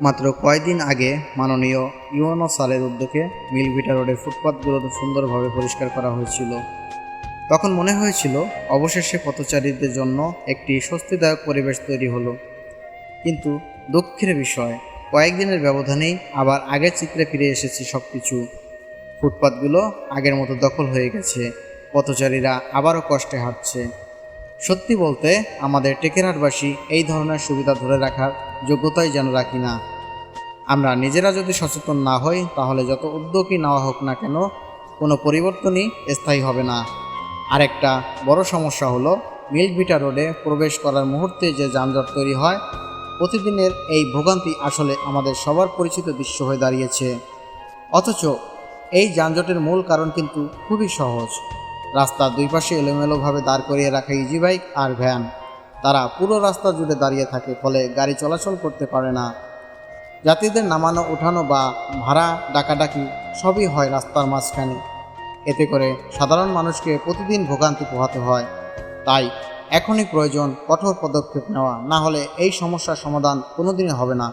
মাত্র কয়েকদিন আগে মাননীয় ইউএনও সালের উদ্যোগে মিলভিটা রোডের ফুটপাতগুলো সুন্দরভাবে পরিষ্কার করা হয়েছিল। তখন মনে হয়েছিল, অবশেষে পথচারীদের জন্য একটি স্বস্তিদায়ক পরিবেশ তৈরি হলো। কিন্তু দুঃখের বিষয়, কয়েকদিনের ব্যবধানেই আবার আগের চিত্রে ফিরে এসেছে সব কিছু ফুটপাতগুলো আগের মতো দখল হয়ে গেছে। পথচারীরা আবারও কষ্টে হাঁটছে। সত্যি বলতে, আমাদের টেকেরারবাসী এই ধরনের সুবিধা ধরে রাখার যোগ্যতাই যেন রাখি না। আমরা নিজেরা যদি সচেতন না হই, তাহলে যত উদ্যোগই নেওয়া হোক না কেন, কোনো পরিবর্তনই স্থায়ী হবে না। আরেকটা বড় সমস্যা হলো মিল্কভিটা রোডে প্রবেশ করার মুহূর্তে যে যানজট তৈরি হয়, প্রতিদিনের এই ভোগান্তি আসলে আমাদের সবার পরিচিত দৃশ্য হয়ে দাঁড়িয়েছে। অথচ এই যানজটের মূল কারণ কিন্তু খুবই সহজ। রাস্তার দুই পাশে এলোমেলোভাবে দাঁড় করিয়ে রাখা ইজি বাইক আর ভ্যান। তারা পুরো রাস্তা জুড়ে দাঁড়িয়ে থাকে, ফলে গাড়ি চলাচল করতে পারে না। যাত্রীদের নামানো, ওঠানো বা ভাড়া, ডাকাডাকি সবই হয় রাস্তার মাঝখানে। এতে করে সাধারণ মানুষকে প্রতিদিন ভোগান্তি পোহাতে হয়। তাই এখনই প্রয়োজন কঠোর পদক্ষেপ নেওয়া, না হলে এই সমস্যার সমাধান কোনোদিনই হবে না।